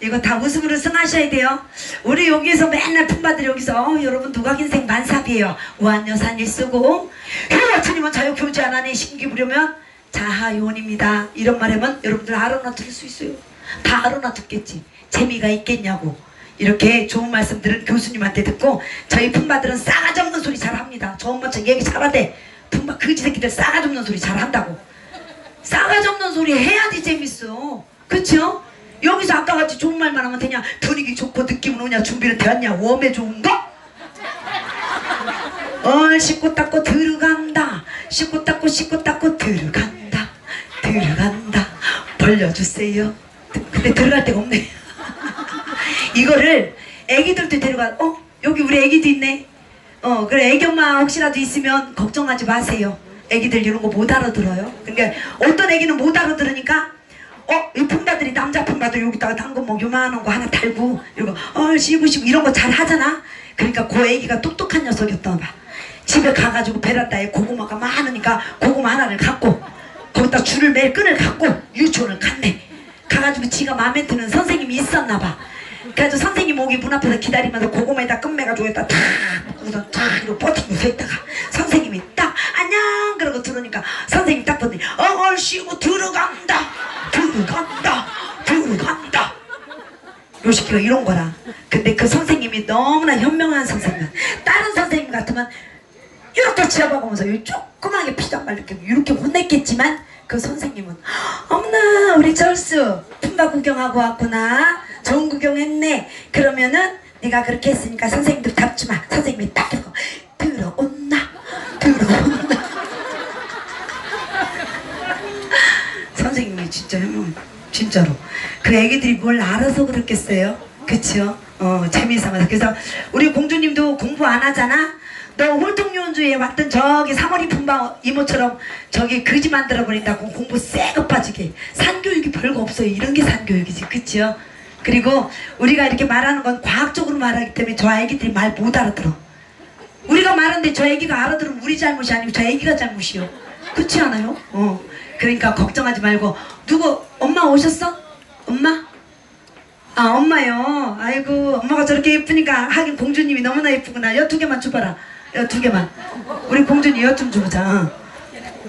이거 다 웃음으로 승하셔야 돼요. 우리 여기서 맨날 품바들 여기서 어, 여러분 누각 인생 만삽이에요. 우한여산 일 쓰고 휴가치님은 자유 교제 안 하네 심기 부려면 자하요원입니다. 이런 말하면 여러분들 알아나 들을 수 있어요. 다 알아나 듣겠지. 재미가 있겠냐고. 이렇게 좋은 말씀 들은 교수님한테 듣고 저희 품바들은 싸가지 없는 소리 잘합니다. 저 엄마처럼 얘기 잘하대. 품바 그지 새끼들 싸가지 없는 소리 잘한다고. 싸가지 없는 소리 해야지 재밌어. 그쵸? 여기서 아까 같이 좋은 말만 하면 되냐? 분위기 좋고 느낌은 오냐? 준비는 되었냐? 웜에 좋은 거? 얼 씻고 닦고 들어간다. 씻고 닦고 씻고 닦고 들어간다. 들어간다. 벌려주세요. 근데 들어갈 데가 없네. 이거를 애기들도 데려가. 어? 여기 우리 애기도 있네. 어 그래 애기 엄마 혹시라도 있으면 걱정하지 마세요. 애기들 이런 거 못 알아들어요. 그러니까 어떤 애기는 못 알아들으니까 어, 이 품바들이 남자 품바들 여기다가 당근 뭐 요만한 거 하나 달고 이거 어 쉬고 쉬고 이런 거 잘 하잖아. 그러니까 그 애기가 똑똑한 녀석이었던 봐. 집에 가가지고 베란다에 고구마가 많으니까 고구마 하나를 갖고 거기다 줄을 매일 끈을 갖고 유치원을 갔네. 가가지고 지가 마음에 드는 선생님이 있었나 봐. 그래가지고 선생님 오기 문 앞에서 기다리면서 고구마에다 끈 매가지고 여기다 탁 우선 저기로 버티고 서 있다가 선생님이 딱 안녕 그러고 들어오니까 선생님 딱 보더니 어얼 쉬고 들어간다 들어간다 들어간다 요 새끼가 이런 거라. 근데 그 선생님이 너무나 현명한 선생님. 다른 선생님 같으면 이렇게 지어봐보면서 이 조그맣게 피도 안 말리게 이렇게 혼냈겠지만 그 선생님은 어머나 우리 절수 품바 구경하고 왔구나. 좋은 구경했네. 그러면은 네가 그렇게 했으니까 선생님들 답주마 선생님이 딱 이러고 들어온나? 들어온나 선생님이 진짜 현명 진짜로 그 애기들이 뭘 알아서 그랬겠어요? 그쵸? 어 재미삼아서. 그래서 우리 공주님도 공부 안 하잖아? 너 홀통연주에 왔던 저기 사머리 품바 이모처럼 저기 거지 만들어 버린다고 공부 쎄고 빠지게. 산교육이 별거 없어요. 이런 게 산교육이지. 그쵸? 그리고 우리가 이렇게 말하는 건 과학적으로 말하기 때문에 저 애기들이 말 못 알아들어. 우리가 말하는데 저 애기가 알아들으면 우리 잘못이 아니고 저 애기가 잘못이요. 그렇지 않아요? 어. 그러니까 걱정하지 말고. 누구 엄마 오셨어? 엄마? 아 엄마요. 아이고 엄마가 저렇게 예쁘니까 하긴 공주님이 너무나 예쁘구나. 여 두 개만 줘봐라. 여 두 개만. 우리 공주님 여 좀 줘보자. 어.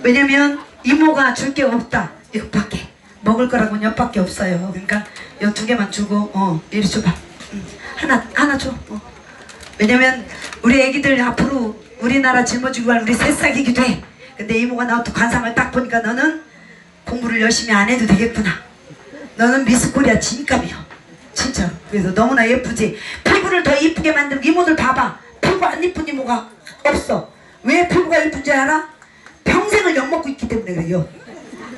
왜냐면 이모가 줄 게 없다. 이것밖에. 먹을 거라고는 엿밖에 없어요. 그러니까 여 두 개만 주고 어 이리 줘봐. 응. 하나 하나 줘. 어. 왜냐면 우리 애기들 앞으로 우리나라 짊어지고 갈 우리 새싹이기도 해. 근데 이모가 나한테 관상을 딱 보니까 너는 공부를 열심히 안 해도 되겠구나 너는 미스 코리아 진감이요. 진짜. 그래서 너무나 예쁘지? 피부를 더 이쁘게 만들고 이모들 봐봐. 피부 안 이쁜 이모가 없어. 왜 피부가 이쁜지 알아? 평생을 엿먹고 있기 때문에 그래요.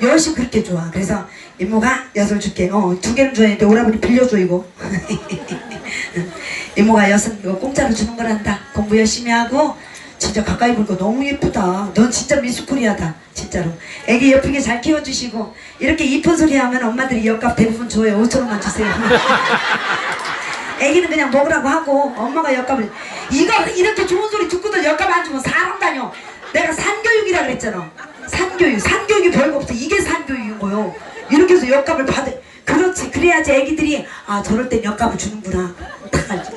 여시 그렇게 좋아. 그래서 이모가 엿을 줄게. 어두 개는 줘야 돼. 오라버니 빌려줘 이거. 이모가 엿은 이거 공짜로 주는 거란다. 공부 열심히 하고 진짜 가까이 보니까 너무 예쁘다. 넌 진짜 미스코리아다 진짜로. 애기 예쁘게 잘 키워주시고 이렇게 이쁜 소리 하면 엄마들이 엿값 대부분 줘요. 5천원만 주세요. 애기는 그냥 먹으라고 하고 엄마가 엿값을 이거 이렇게 좋은 소리 듣고도 엿값 안 주면 사람 다녀. 내가 산교육이라 그랬잖아. 산교육. 산교육이 별거 없어. 이게 산교육인 거요. 이렇게 해서 엿값을 받을 그렇지. 그래야지 애기들이 아 저럴 땐 엿값을 주는구나. 딱 알죠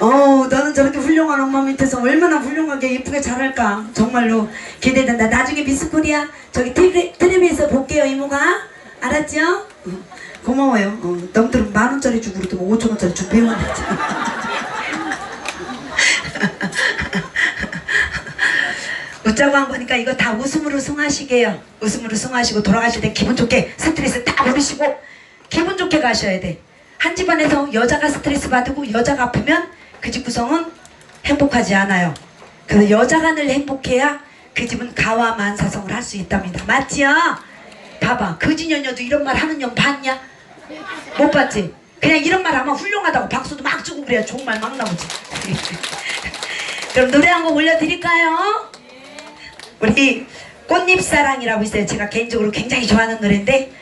어 너는 저렇게 훌륭한 엄마 밑에서 얼마나 훌륭하게 예쁘게 잘할까? 정말로 기대된다. 나중에 미스코리아 저기 텔레, 텔레비에서 볼게요 이모가. 알았죠? 어, 고마워요. 어, 너희들은 만원짜리 주고 그러더만 오천원짜리 주고 배워놨지. 웃자고 한 거니까 이거 다 웃음으로 승하시게요. 웃음으로 승하시고 돌아가실 때 기분 좋게 스트레스 다 버리시고 기분 좋게 가셔야 돼 한 집안에서 여자가 스트레스 받고 여자가 아프면 그 집 구성은 행복하지 않아요 그래서 여자가 늘 행복해야 그 집은 가와만사성을 할 수 있답니다 맞지요? 봐봐 거지년녀도 이런 말 하는 년 봤냐? 못 봤지? 그냥 이런 말 하면 훌륭하다고 박수도 막 주고 그래야 좋은 말 막 나오지 그럼 노래 한 곡 올려드릴까요? 우리 꽃잎사랑이라고 있어요 제가 개인적으로 굉장히 좋아하는 노래인데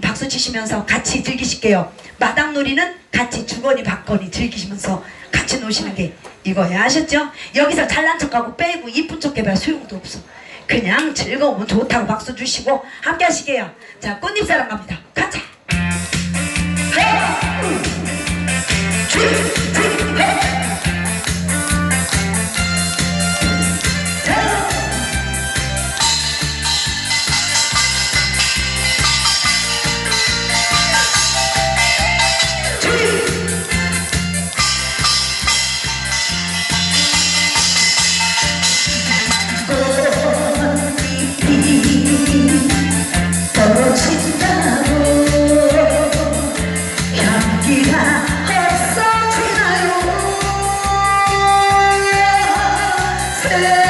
박수 치시면서 같이 즐기실게요. 마당놀이는 같이 주거니 받거니 즐기시면서 같이 노시는 게 이거야 아셨죠? 여기서 잘난 척하고 빼고 이쁜 척 해봐야 소용도 없어. 그냥 즐거우면 좋다고 박수 주시고 함께 하시게요. 자 꽃잎사랑 갑니다. 가자. 하나, 둘, 셋, 넷. Yeah.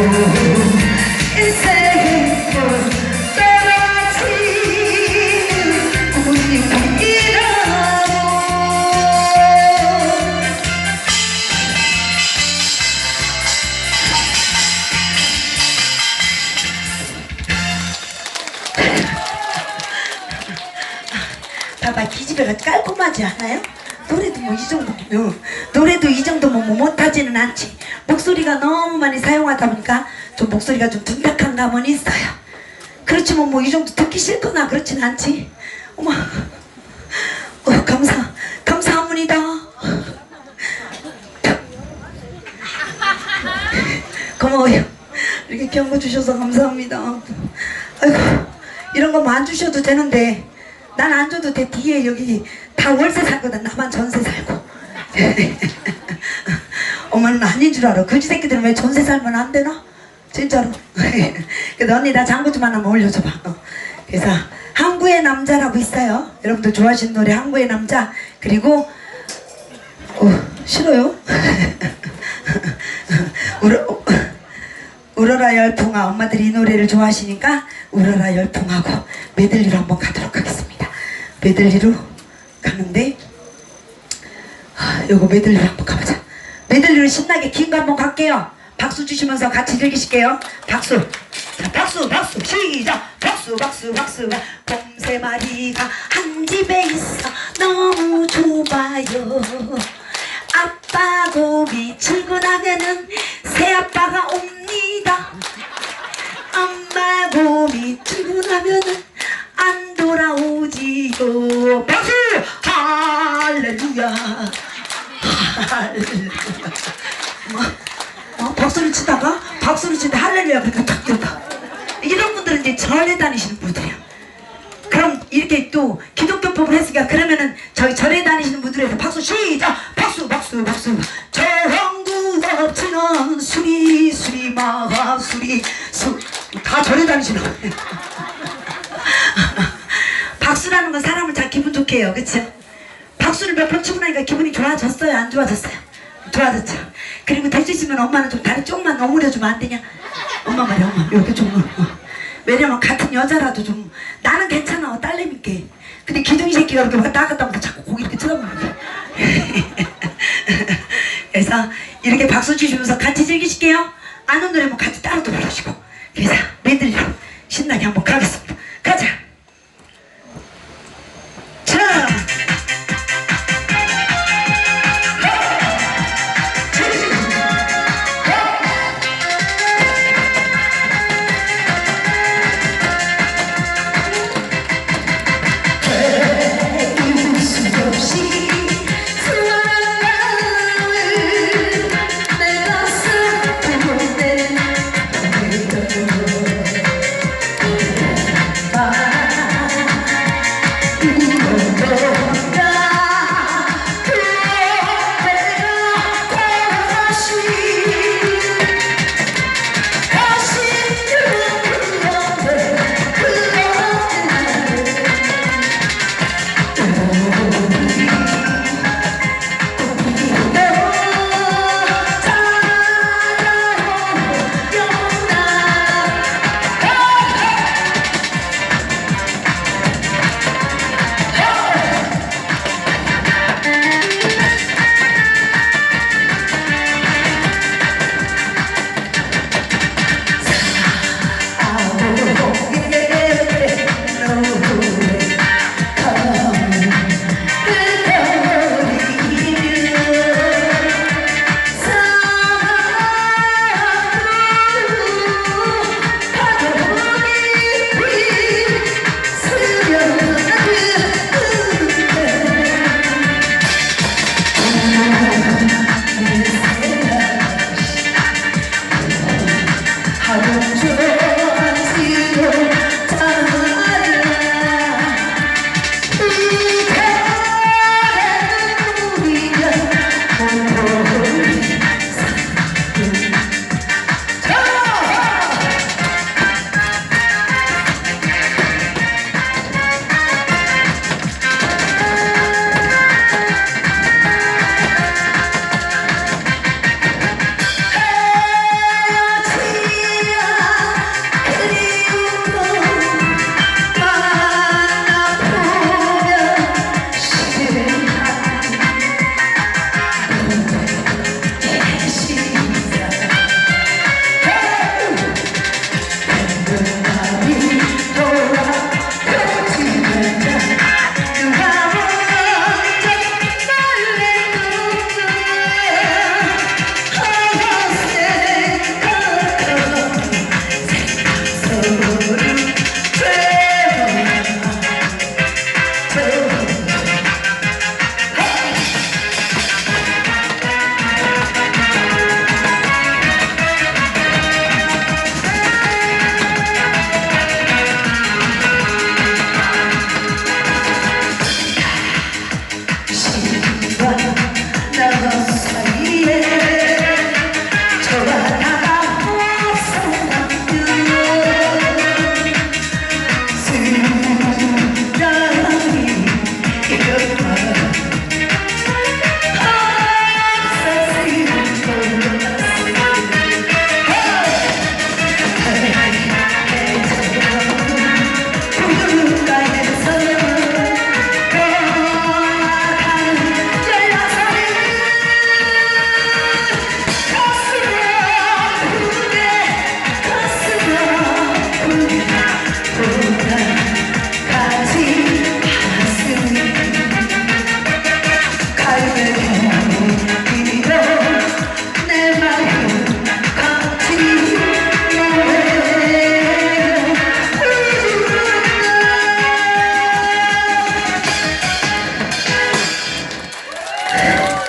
봐봐 기집애가 깔끔하지 않아요? 뭐 이 정도 어, 노래도 이 정도면 뭐 못하지는 않지. 목소리가 너무 많이 사용하다 보니까 좀 목소리가 좀 둔탁한 감은 있어요. 그렇지만 뭐 이 정도 듣기 싫거나 그렇진 않지. 어머 어, 감사 감사합니다. 고마워요. 이렇게 경고 주셔서 감사합니다. 아이고 이런 거뭐안 주셔도 되는데 난 안 줘도 돼 뒤에 여기 다 월세 살거든. 나만 전세 살고. 엄마는 아닌 줄 알아. 그지 새끼들은 왜 전세 살면 안 되나? 진짜로. 그래도 언니 나 장구 좀 하나만 올려줘봐. 어. 그래서 항구의 남자라고 있어요. 여러분들 좋아하시는 노래 항구의 남자. 그리고 어, 싫어요? 울어, 울어라 열풍아. 엄마들이 이 노래를 좋아하시니까 울어라 열풍하고 메들리로 한번 가도록 하겠습니다. 메들리로 가는데 하, 요거 메들리로 한번 가보자. 메들리로 신나게 긴 거 한번 갈게요. 박수 주시면서 같이 즐기실게요. 박수. 자 박수 박수. 시작. 박수 박수 박수. 곰세 마리가 한 집에 있어. 너무 좁아요. 아빠 곰이 출근하면은 새 아빠가 옵니다. 엄마 곰이 출근하면은 다니시는 거예요 박수라는 건 사람을 잘 기분 좋게 해요. 그쵸? 박수를 몇 번 치고 나니까 기분이 좋아졌어요? 안 좋아졌어요? 좋아졌죠. 그리고 될 수 있으면 엄마는 좀 다리 조금만 오므려주면 안 되냐? 엄마 말이야 엄마. 이렇게 좀 어. 왜냐면 같은 여자라도 좀 나는 괜찮아. 딸내미께. 근데 기둥이 새끼가 이렇게 왔다 갔다 하면서 자꾸 고기 이렇게 쳐다보는 거야 그래서 이렇게 박수 주시면서 같이 즐기실게요. 아는 노래면 같이 따라도 부르시고. 그래서